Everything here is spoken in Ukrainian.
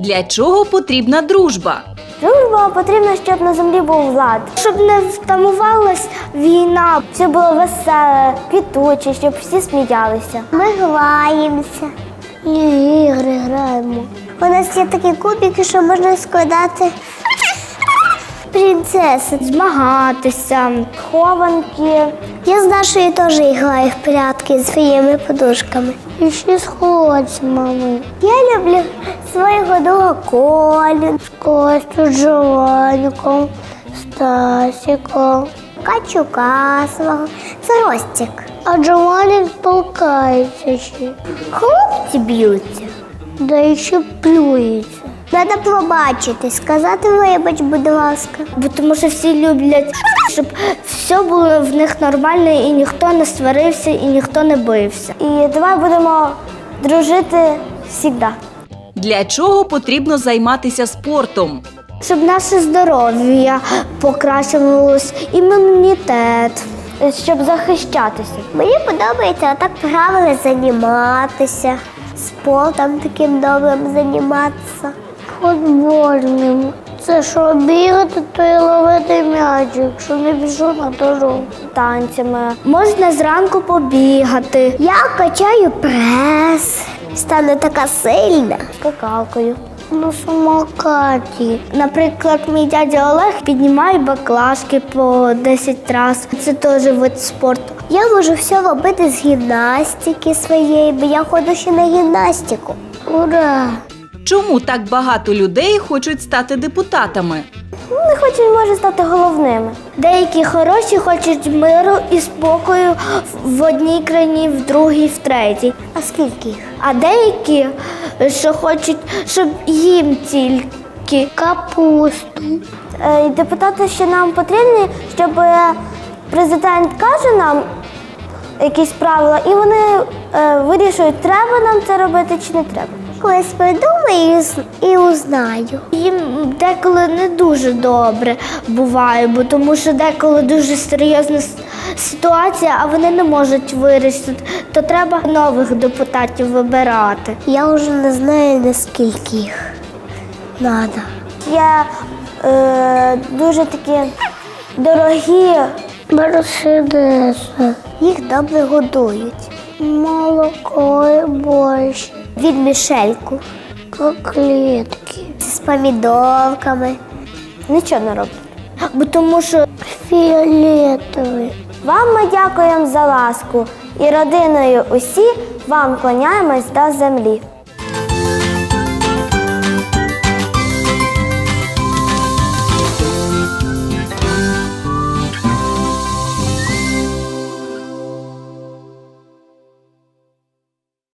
Для чого потрібна дружба? Дружба потрібна, щоб на землі був влад, щоб не втамувалась війна, все було веселе, квітуче, щоб всі сміялися. Ми граємося. І ігри граємо. У нас є такі кубики, що можна складати принцеси, змагатися, хованки. Я з нашою теж граю в прятки зі своїми подушками. І ще з хлопцями. Я люблю свого друга Колю, Костю, Джованьку, Стасіку, Качука свого. Це Ростик. А Джованік толкається ще. Хлопці б'ються. Да ще плюється. Треба пробачити, сказати вибач, будь ласка. Бо тому що всі люблять, щоб все було в них нормально і ніхто не сварився, і ніхто не бився. І давай будемо дружити завжди. Для чого потрібно займатися спортом? Щоб наше здоров'я покращувалось, імунітет, щоб захищатися. Мені подобається так правильно займатися, спортом таким добрим займатися. Футбольним. Це що бігати, то й ловити м'ячик, що не біжу на дорогу. Танцями. Можна зранку побігати. Я качаю прес. Стане така сильна. Скакалкою. На самокаті. Наприклад, мій дядя Олег піднімає баклажки по 10 разів. Це теж вид спорту. Я можу все робити з гімнастики своєї, бо я ходжу ще на гімнастику. Ура! Чому так багато людей хочуть стати депутатами? Не хочуть, може стати головними. Деякі хороші хочуть миру і спокою в одній країні, в другій, в третій. А скільки їх? А деякі, що хочуть, щоб їм тільки капусту. Депутати ще нам потрібні, щоб е, президент каже нам якісь правила, і вони е, вирішують, треба нам це робити чи не треба. Колись придумаю і узнаю. Їм деколи не дуже добре буває, бо тому що деколи дуже серйозна ситуація, а вони не можуть вирішити, то треба нових депутатів вибирати. Я вже не знаю наскільки їх треба. Я е, дуже такі дорогі мерседеси. Їх добре годують. Молоко борщ. Від мішельку. Коклетки. З помідорками. Нічого не роблять. Бо тому що фіолетовий. Вам ми дякуємо за ласку і родиною усі вам клоняємось до землі.